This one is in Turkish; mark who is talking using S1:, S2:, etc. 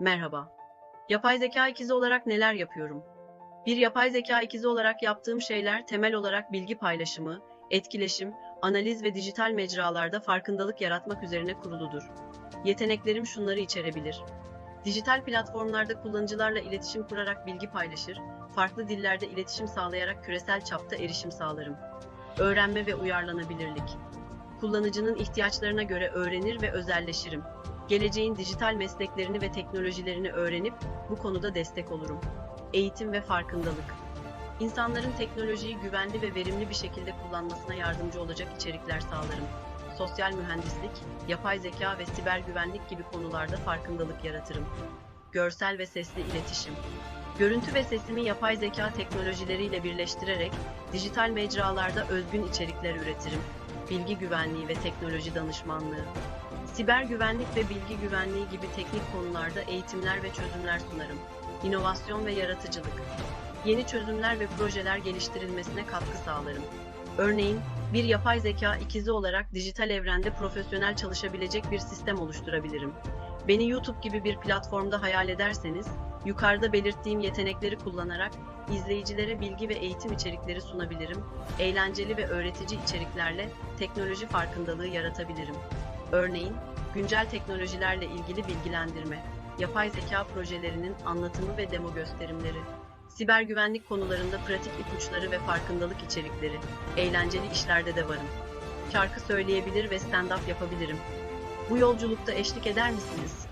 S1: Merhaba. Yapay zeka ikizi olarak neler yapıyorum? Bir yapay zeka ikizi olarak yaptığım şeyler temel olarak bilgi paylaşımı, etkileşim, analiz ve dijital mecralarda farkındalık yaratmak üzerine kuruludur. Yeteneklerim şunları içerebilir. Dijital platformlarda kullanıcılarla iletişim kurarak bilgi paylaşır, farklı dillerde iletişim sağlayarak küresel çapta erişim sağlarım. Öğrenme ve uyarlanabilirlik. Kullanıcının ihtiyaçlarına göre öğrenir ve özelleşirim. Geleceğin dijital mesleklerini ve teknolojilerini öğrenip bu konuda destek olurum. Eğitim ve farkındalık. İnsanların teknolojiyi güvenli ve verimli bir şekilde kullanmasına yardımcı olacak içerikler sağlarım. Sosyal mühendislik, yapay zeka ve siber güvenlik gibi konularda farkındalık yaratırım. Görsel ve sesli iletişim. Görüntü ve sesimi yapay zeka teknolojileriyle birleştirerek dijital mecralarda özgün içerikler üretirim. Bilgi güvenliği ve teknoloji danışmanlığı. Siber güvenlik ve bilgi güvenliği gibi teknik konularda eğitimler ve çözümler sunarım. İnovasyon ve yaratıcılık. Yeni çözümler ve projeler geliştirilmesine katkı sağlarım. Örneğin, bir yapay zeka ikizi olarak dijital evrende profesyonel çalışabilecek bir sistem oluşturabilirim. Beni YouTube gibi bir platformda hayal ederseniz, yukarıda belirttiğim yetenekleri kullanarak izleyicilere bilgi ve eğitim içerikleri sunabilirim. Eğlenceli ve öğretici içeriklerle teknoloji farkındalığı yaratabilirim. Örneğin, güncel teknolojilerle ilgili bilgilendirme, yapay zeka projelerinin anlatımı ve demo gösterimleri, siber güvenlik konularında pratik ipuçları ve farkındalık içerikleri, eğlenceli işlerde de varım. Şarkı söyleyebilir ve stand-up yapabilirim. Bu yolculukta eşlik eder misiniz?